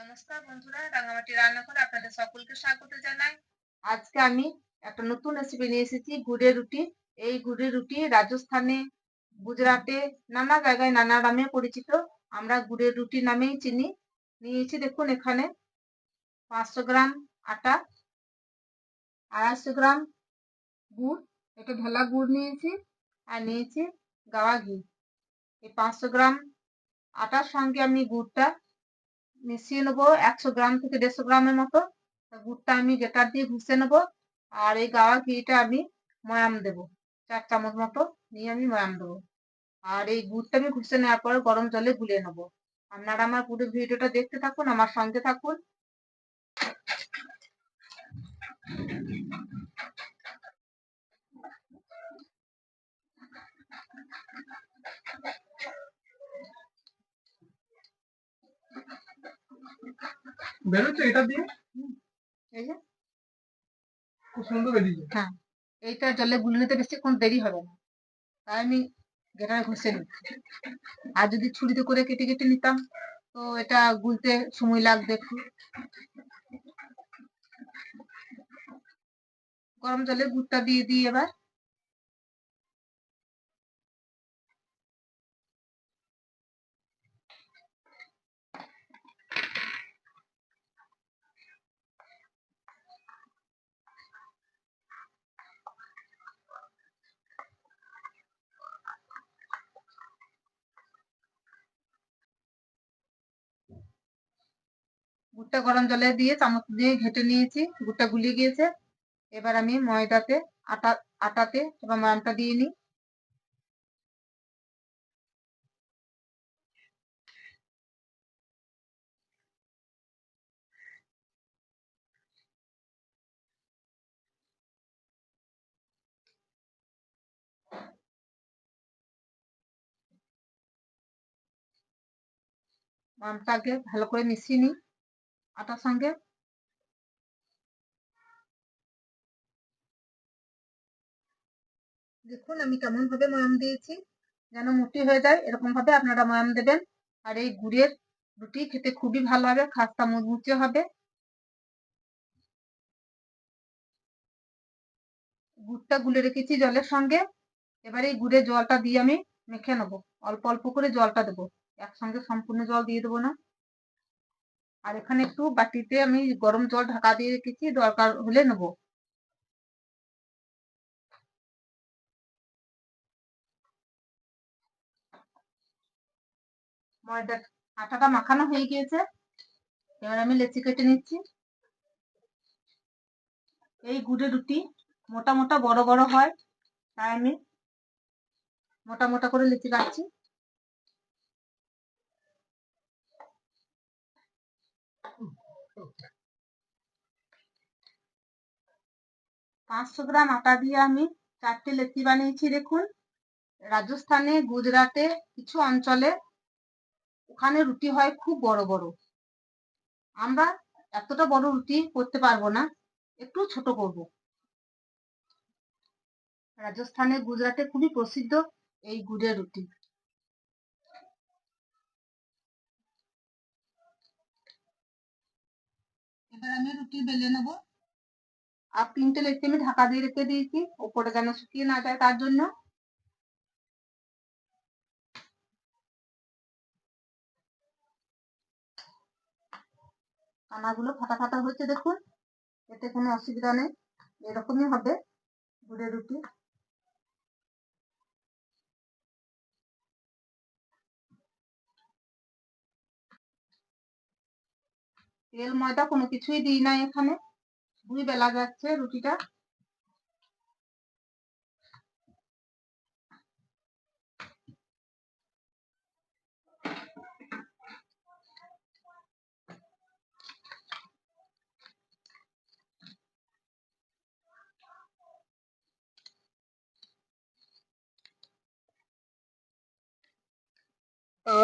নমস্কার বন্ধুরা, রাঙামাটি রান্নাঘরে আপনাদের সকলকে স্বাগত জানাই। আজকে আমি একটা নতুন রেসিপি নিয়ে এসেছি গুড়ের রুটি। এই গুড়ের রুটি রাজস্থানে, গুজরাটে, নানা জায়গায়, নানা নামে পরিচিত। আমরা গুড়ের রুটি নামেই চিনি। নিয়েছি দেখুন এখানে পাঁচশো গ্রাম আটা, আড়াইশো গ্রাম গুড়। এটা ঢেলা গুড় নিয়েছি আর নিয়েছি গাওয়া ঘি। এই পাঁচশো গ্রাম আটার সঙ্গে আমি গুড়টা মিশিয়ে নেব, একশো গ্রাম থেকে দেড়শো গ্রামের মতো। গুড়টা আমি গেটার দিয়ে ঘুষে নেব আর এই গাওয়া ঘিটা আমি ময়াম দেব, চার চামচ মতো নিয়ে আমি ময়াম দেবো। আর এই গুড়টা আমি ঘুষে নেওয়ার পরে গরম জলে গুলিয়ে নেব। আপনারা আমার পুরো ভিডিওটা দেখতে থাকুন, আমার সঙ্গে থাকুন। বেরোচ্ছে এটা দিয়ে? এই যে। খুব সুন্দর বেরিয়েছে হ্যাঁ এইটা জলে গুলে নিতে বেশিক্ষণ দেরি হবে না। তাই আমি গেটারে ঘষে নিচ্ছি। আর যদি ছুরিতে করে কেটে কেটে নিতাম তো এটা গুলতে সময় লাগবে একটু। গরম জলে গুড়টা দিয়ে দিই এবার। গুড়টা গরম জলে দিয়ে চামচ দিয়ে ঘেটে নিয়েছি, গুড়টা গুলিয়ে গিয়েছে। এবার আমি ময়দাতে, আটা, আটাতে এবার ময়ামটা দিয়ে নিই। আগে ভালো করে মিশিয়ে নিই। আটার সঙ্গে? দেখুন, আমি কেমন ভাবে ময়াম দিয়েছি, যেন মুটি হয়ে যায় এরকম ভাবে আপনারা ময়াম দেবেন। আর এই গুড়ের রুটি খেতে খুবই ভালো হবে, খাস্তা মুচমুচে হবে। গুড়টা গুলে রেখেছি জলের সঙ্গে। এবার এই গুড়ের জলটা দিয়ে আমি মেখে নেব। অল্প অল্প করে জলটা দেবো। একসঙ্গে সম্পূর্ণ জল দিয়ে দেবো না। আর এখানে একটু বাটিতে আমি গরম জল ঢাকা দিয়ে রেখেছি, দরকার হলে নেব। আটাটা মাখানো হয়ে গিয়েছে। এবার আমি লেচি কেটে নিচ্ছি। এই গুড়ে রুটি মোটা মোটা বড় বড় হয়, তাই আমি মোটা মোটা করে লেচি কাটছি। পাঁচশো গ্রাম আটা দিয়ে আমি চারটে লেচি বানিয়েছি দেখুন। রাজস্থানে, গুজরাটে, কিছু অঞ্চলে ওখানে রুটি হয় খুব বড় বড়। আমরা এতটা বড় রুটি করতে পারব না, একটু ছোট করব। রাজস্থানে, গুজরাটে খুবই প্রসিদ্ধ এই গুড়ের রুটি। এবার আমি রুটি বেলে নেব। আর তিনটে লেচি আমি ঢাকা দিয়ে রেখে দিয়েছি, ওপরে যেন শুকিয়ে না যায় তার জন্য। কানাগুলো ফাটা ফাটা হচ্ছে দেখুন, এতে কোনো অসুবিধা নেই, এরকমই হবে গুড়ের রুটি তেল, ময়দা কোনো কিছুই দিই না এখানে। দুই বেলা যাচ্ছে রুটিটা।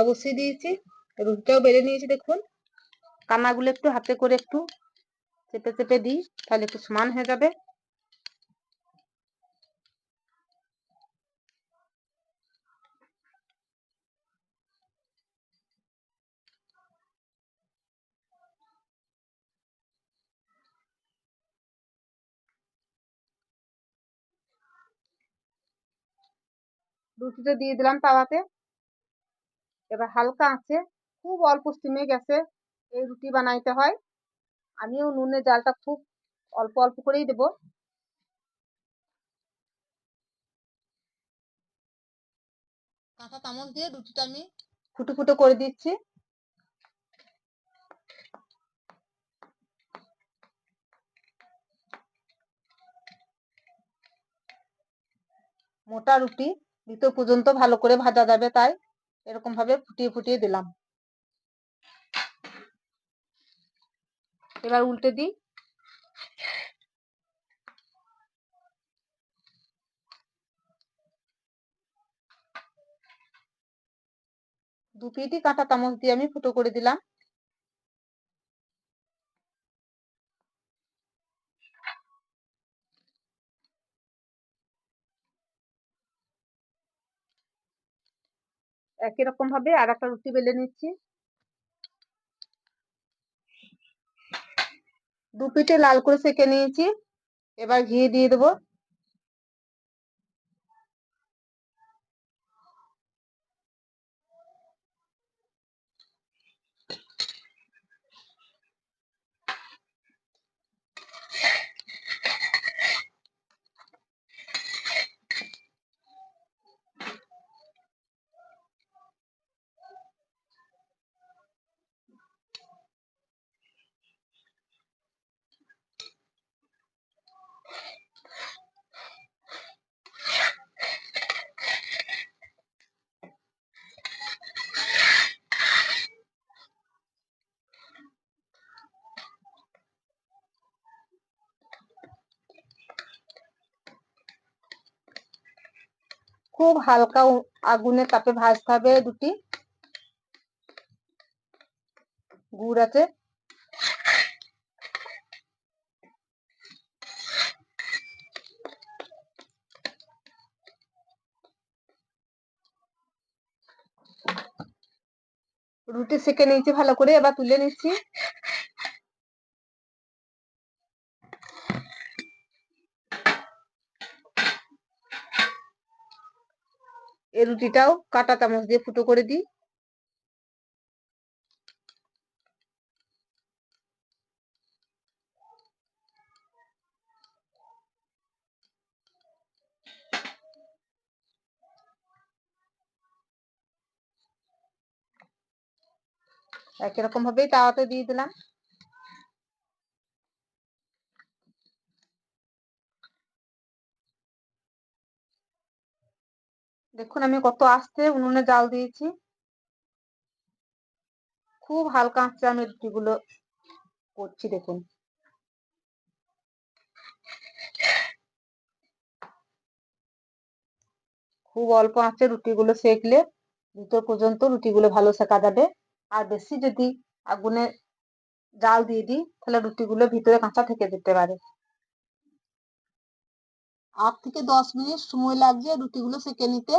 বসিয়ে দিয়েছি। রুটিটাও বেলে নিয়েছি, দেখুন। কানাগুলো একটু হাতে করে একটু চেপে চেপে দিই, তাহলে একটু সমান হয়ে যাবে। রুটিটা দিয়ে দিলাম তাওয়াতে। এবার হালকা আছে খুব অল্প স্টিমে গেছে এই রুটি বানাইতে হয়। আমিও নুনের জালটা খুব অল্প অল্প করেই দেব। কাঁচা চামচ দিয়ে রুটিটা আমি ফুটো ফুটো করে দিচ্ছি। মোটা রুটি ভিতর পর্যন্ত ভালো করে ভাজা যাবে তাই। এরকম ভাবে ফুটিয়ে ফুটিয়ে দিলাম। এবার উল্টে দিই। দু পিটি কাঁটা চামচ দিয়ে আমি ফুটো করে দিলাম। একই রকম ভাবে আর একটা রুটি বেলে নিচ্ছি। দু পিঠে লাল করে সেকে নিয়েছি। এবার ঘি দিয়ে দেবো। খুব হালকা আগুনে তাপে ভাজতে হবে দুটি। গুড় আছে। রুটি সেকে নিয়েছি ভালো করে, এবার তুলে নিচ্ছি। রুটিটাও কাটা চামচ দিয়ে ফুটো করে দিই। একই রকম ভাবেই তাওয়াতে দিয়ে দিলাম। দেখুন, আমি কত আস্তে উনুনে জাল দিয়েছি। খুব হালকা আঁচে আমি রুটিগুলো করছি, দেখুন। খুব অল্প আঁচে রুটিগুলো সেকলে ভিতর পর্যন্ত রুটিগুলো ভালো সেকা যাবে। আর বেশি যদি আগুনে জাল দিয়ে দিই, তাহলে রুটিগুলো ভিতরে কাঁচা থেকে যেতে পারে। আট থেকে দশ মিনিট সময় লাগছে রুটিগুলো সেকে নিতে।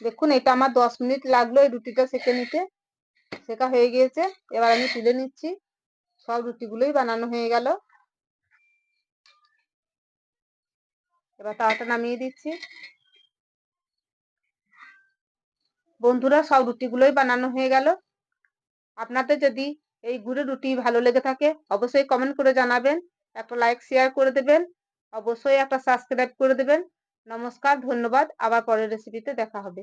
দেখুন, এটা আমার দশ মিনিট লাগল এই রুটিটা সেকে নিতে। সেকা হয়ে গিয়েছে। এবার আমি তুলে নিচ্ছি। সব রুটিগুলোই বানানো হয়ে গেল। এবার তাওয়াটা নামিয়ে দিচ্ছি। বন্ধুরা, সব রুটিগুলোই বানানো হয়ে গেল। আপনাদের যদি এই গুড়ের রুটি ভালো লেগে থাকে, অবশ্যই কমেন্ট করে জানাবেন। একটা লাইক শেয়ার করে দেবেন। অবশ্যই একটা সাবস্ক্রাইব করে দেবেন। নমস্কার ধন্যবাদ। আবার পরের রেসিপিতে দেখা হবে।